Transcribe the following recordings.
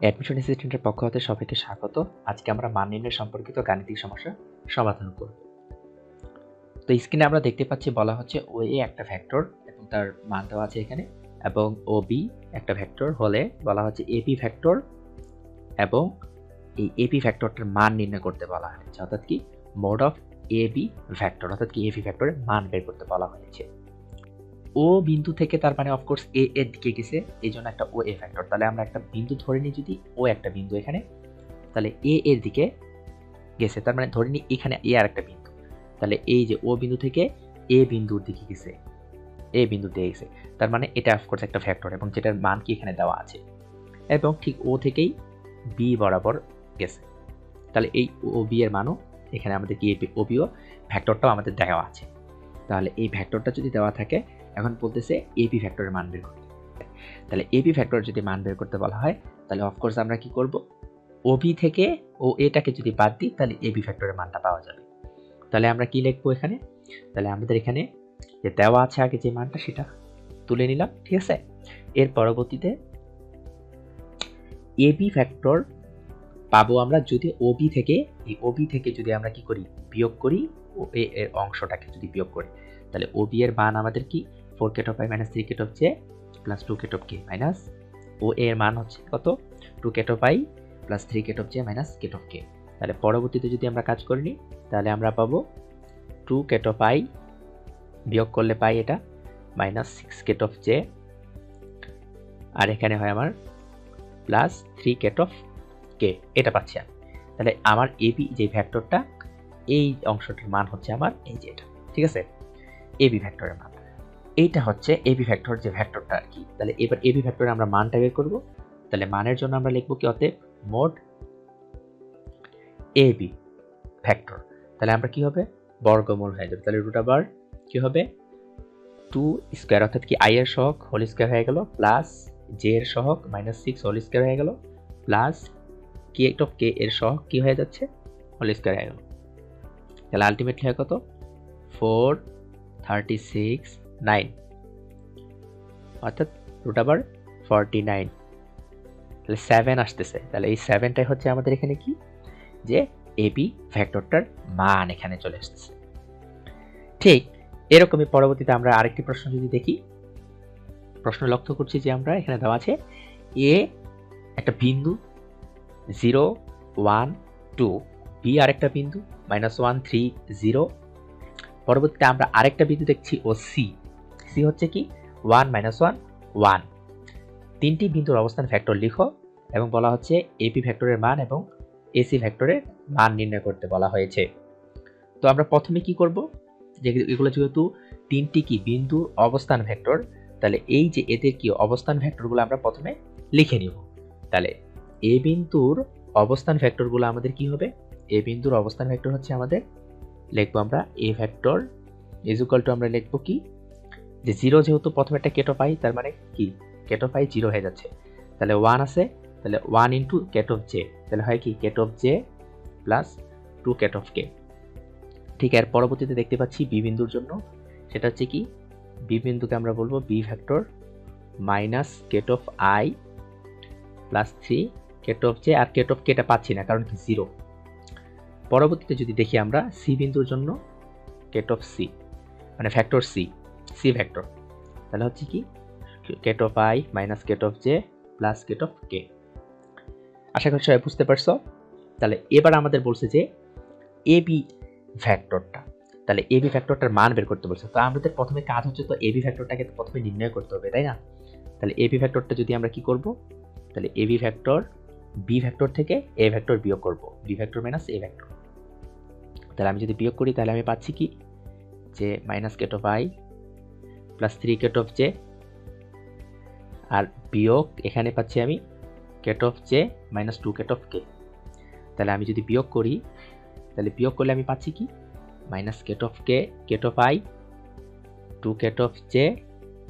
Admission অ্যাসিস্ট্যান্টের পক্ষ হতে সবাইকে স্বাগত। আজকে আমরা মান নির্ণয় সম্পর্কিত গাণিতিক সমস্যা সমাধান করব। তো স্ক্রিনে আমরা দেখতে পাচ্ছি বলা হচ্ছে ও এ একটা ভেক্টর এবং তার মান দেওয়া আছে এখানে এবং ও বি একটা ভেক্টর হলে বলা হচ্ছে এপি ভেক্টর এবং এই এপি ভেক্টরটার মান নির্ণয় করতে বলা হয়েছে। অর্থাৎ কি? Mod of A B vector অর্থাৎ কি এপি ভেক্টরের মান বের করতে বলা হয়েছে। ও বিন্দু থেকে তার মানে অফকোর্স এ এর দিকে গেছে। এই জন্য একটা ও এ ফ্যাক্টর তাহলে আমরা একটা বিন্দু ধরে নিই যদি ও একটা বিন্দু এখানে, তাহলে এ এর দিকে গেছে। তার মানে ধরে নিই এখানে এ আর একটা বিন্দু। তাহলে এই যে ও বিন্দু থেকে এ বিন্দুর দিকে গেছে এ বিন্দু বিন্দুতে গেছে। তার মানে এটা অফকোর্স একটা ফ্যাক্টর এবং যেটার মান কি এখানে দেওয়া আছে। এবং ঠিক ও থেকেই বি বরাবর গেছে। তাহলে এই ও বি এর মানও এখানে আমাদের কি ও বিও ভ্যাক্টরটাও আমাদের দেওয়া আছে। তাহলে এই ভ্যাক্টরটা যদি দেওয়া থাকে এখন বলতেছে এপি ফ্যাক্টরের মান বের করতে। তাহলে এপি ফ্যাক্টর যদি মান বের করতে বলা হয়, তাহলে অফকোর্স আমরা কি করব? ওবি থেকে ও এটাকে যদি বাদ দিই, তাহলে এবি ফ্যাক্টরের মানটা পাওয়া যাবে। তাহলে আমরা কি লিখব এখানে? তাহলে আমাদের এখানে যে দেওয়া আছে আগে যে মানটা, সেটা তুলে নিলাম, ঠিক আছে? এর পরবর্তীতে এবি ফ্যাক্টর পাবো আমরা যদি ওবি থেকে, এই ওবি থেকে যদি আমরা কি করি? বিয়োগ করি ও এর অংশটাকে যদি বিয়োগ করি, তাহলে ওবি এর মান আমাদের কি? Four cap of i minus three cap of j plus two cap of k minus ও এর মান হচ্ছে কত? Two cap of i plus three cap of j minus cap of k তাহলে পরবর্তীতে যদি আমরা কাজ করি তাহলে আমরা পাবো টু কেট অফ আই বিয়োগ করলে পাই এটা minus six cap of j আর এখানে হয় আমার plus three cap of k এটা পাচ্ছি আমি। তাহলে আমার এবি যে ভ্যাক্টরটা এই অংশটির মান হচ্ছে আমার এই যে এটা, ঠিক আছে? এবি ভ্যাক্টরের মান। এইটা হচ্ছে এবি ভ্যাক্টর যে ভ্যাক্টরটা আর কি। তাহলে এবার এবি ভ্যাক্টরে আমরা মানটা বের করব। তাহলে মানের জন্য আমরা লিখব কি অতএব মোড এবি ভ্যাক্টর তাহলে আমরা কি হবে? বর্গমূল হয়ে যাবে। তাহলে রুট আবার কি হবে? টু স্কোয়ার অর্থাৎ কি আই এর সহক হোল স্কোয়ার হয়ে গেল প্লাস জে এর সহক মাইনাস সিক্স হোল স্কোয়ার হয়ে গেল প্লাস কে অফ কে এর সহক কি হয়ে যাচ্ছে? হোল স্কোয়ার হয়ে গেল। তাহলে আলটিমেটলি হয় কত? Four thirty six nine. অর্থাৎ রুট আবার ফর্টি নাইন তাহলে সেভেন আসতেছে। তাহলে এই সেভেনটাই হচ্ছে আমাদের এখানে কি? যে এবি ভ্যাক্টরটার মান এখানে চলে আসতেছে। ঠিক এরকমই পরবর্তীতে আমরা আরেকটি প্রশ্ন যদি দেখি, প্রশ্ন লক্ষ্য করছি যে আমরা এখানে দেওয়া আছে এ একটা বিন্দু জিরো ওয়ান টু বি আরেকটা বিন্দু মাইনাস ওয়ান থ্রি জিরো পরবর্তীতে আমরা আরেকটা বিন্দু দেখছি ও সি সি হচ্ছে কি? One minus one one. তিনটি বিন্দুর অবস্থান ফ্যাক্টর লিখো এবং বলা হচ্ছে এপি ফ্যাক্টরের মান এবং এসি ফ্যাক্টরের মান নির্ণয় করতে বলা হয়েছে। তো আমরা প্রথমে কি করব? যে এগুলো যেহেতু তিনটি কি বিন্দুর অবস্থান ভেক্টর, তাহলে এই যে এদের কি অবস্থান ভেক্টরগুলো আমরা প্রথমে লিখে নিব। তাহলে এ বিন্দুর অবস্থান ভেক্টরগুলো আমাদের কি হবে? এ বিন্দুর অবস্থান ভেক্টর হচ্ছে আমাদের, লিখব আমরা A vector is equal to আমরা লিখব কি? যে জিরো যেহেতু প্রথমে একটা কেটো পাই, তার মানে কি? কেটো পাই জিরো হয়ে যাচ্ছে। তাহলে ওয়ান আছে, তাহলে one into cap of j তাহলে হয় কি? Cap of j plus two cap of k ঠিক এর পরবর্তীতে দেখতে পাচ্ছি বি বিন্দুর জন্য। সেটা হচ্ছে কি? বি বিন্দুকে আমরা বলব B vector minus cap of i plus three cap of j R Kate of কেটা পাচ্ছি না, কারণ কি? জিরো পরবর্তীতে যদি দেখি আমরা সি বিন্দুর জন্য কেট অফ সি মানে ফ্যাক্টর সি সি ভেক্টর তাহলে হচ্ছে কি? Cap of i minus cap of j plus cap of k আশা করি সবাই বুঝতে পারছ? তাহলে এবার আমাদের বলছে যে এ বি ভ্যাক্টরটা তাহলে এ বি ফ্যাক্টরটার মান বের করতে বলছে। তো আমাদের প্রথমে কাজ হচ্ছে তো এ বি ফ্যাক্টরটাকে প্রথমে নির্ণয় করতে হবে, তাই না? তাহলে এ বি ফ্যাক্টরটা যদি আমরা কি করব? তাহলে A B factor B vector থেকে এ ভ্যাক্টর বিয়োগ করব। B vector minus A vector তাহলে আমি যদি বিয়োগ করি, তাহলে আমি পাচ্ছি কি? যে minus cap of i plus three cap of j আর বিয়োগ এখানে পাচ্ছি আমি cap of j minus two cap of k তাহলে আমি যদি বিয়োগ করি, তাহলে বিয়োগ করলে আমি পাচ্ছি কি? Minus cap of k cap of i two cap of j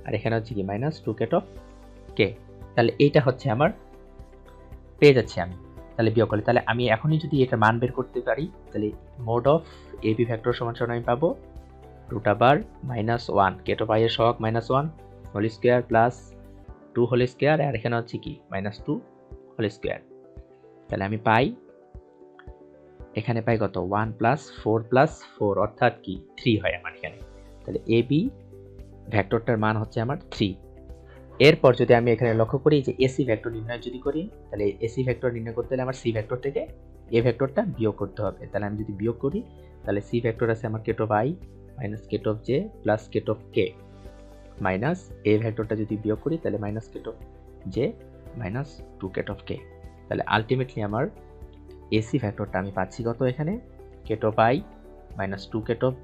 আর এখানে হচ্ছে কি minus two cap of k তাহলে এইটা হচ্ছে আমার, পেয়ে যাচ্ছি আমি। তাহলে বিয়োগ করলে, তাহলে আমি এখনই যদি এটা মান বের করতে পারি, তাহলে mod of A B factor সমান সমান আমি পাবো রুট আবার মাইনাস ওয়ান কেট এর সহক minus one whole square plus two whole square আর এখানে হচ্ছে কি? মাইনাস টু হোল স্কোয়ার তাহলে আমি পাই, এখানে পাই কত? One plus four plus four অর্থাৎ কি? থ্রি হয় আমার এখানে। তাহলে এ বি ভ্যাক্টরটার মান হচ্ছে আমার থ্রি এরপর যদি আমি এখানে লক্ষ্য করি যে এসি ভেক্টর নির্ণয় যদি করি, তাহলে এসি ভেক্টর নির্ণয় করতে হলে আমার সি ভেক্টর থেকে এ ভেক্টরটা বিয়োগ করতে হবে। তাহলে আমি যদি বিয়োগ করি, তাহলে সি ভেক্টর আছে আমার cap i minus cap of j plus cap of k minus A ভেক্টরটা যদি বিয়োগ করি, তাহলে minus cap of j minus two cap of k তাহলে আলটিমেটলি আমার এসি ভেক্টরটা আমি পাচ্ছি কত এখানে? Cap of i minus two cap of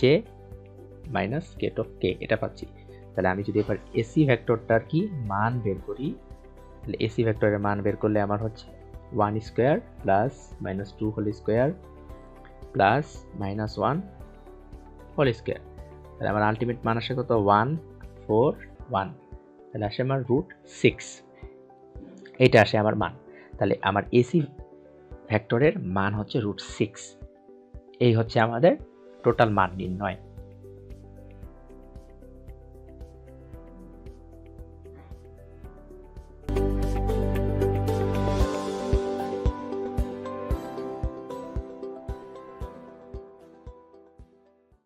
j minus cap of k এটা পাচ্ছি। তাহলে আমি যদি এবার এসি ভেক্টরটার কি মান বের করি, তাহলে এসি ভেক্টরের মান বের করলে আমার হচ্ছে one square plus minus two whole square plus minus one whole square. তাহলে আমার আলটিমেট মান আসে কত? ওয়ান ফোর ওয়ান তাহলে আসে আমার রুট সিক্স এটা আসে আমার মান। তাহলে আমার এসি ভেক্টরের মান হচ্ছে রুট সিক্স এই হচ্ছে আমাদের টোটাল মান নির্ণয়।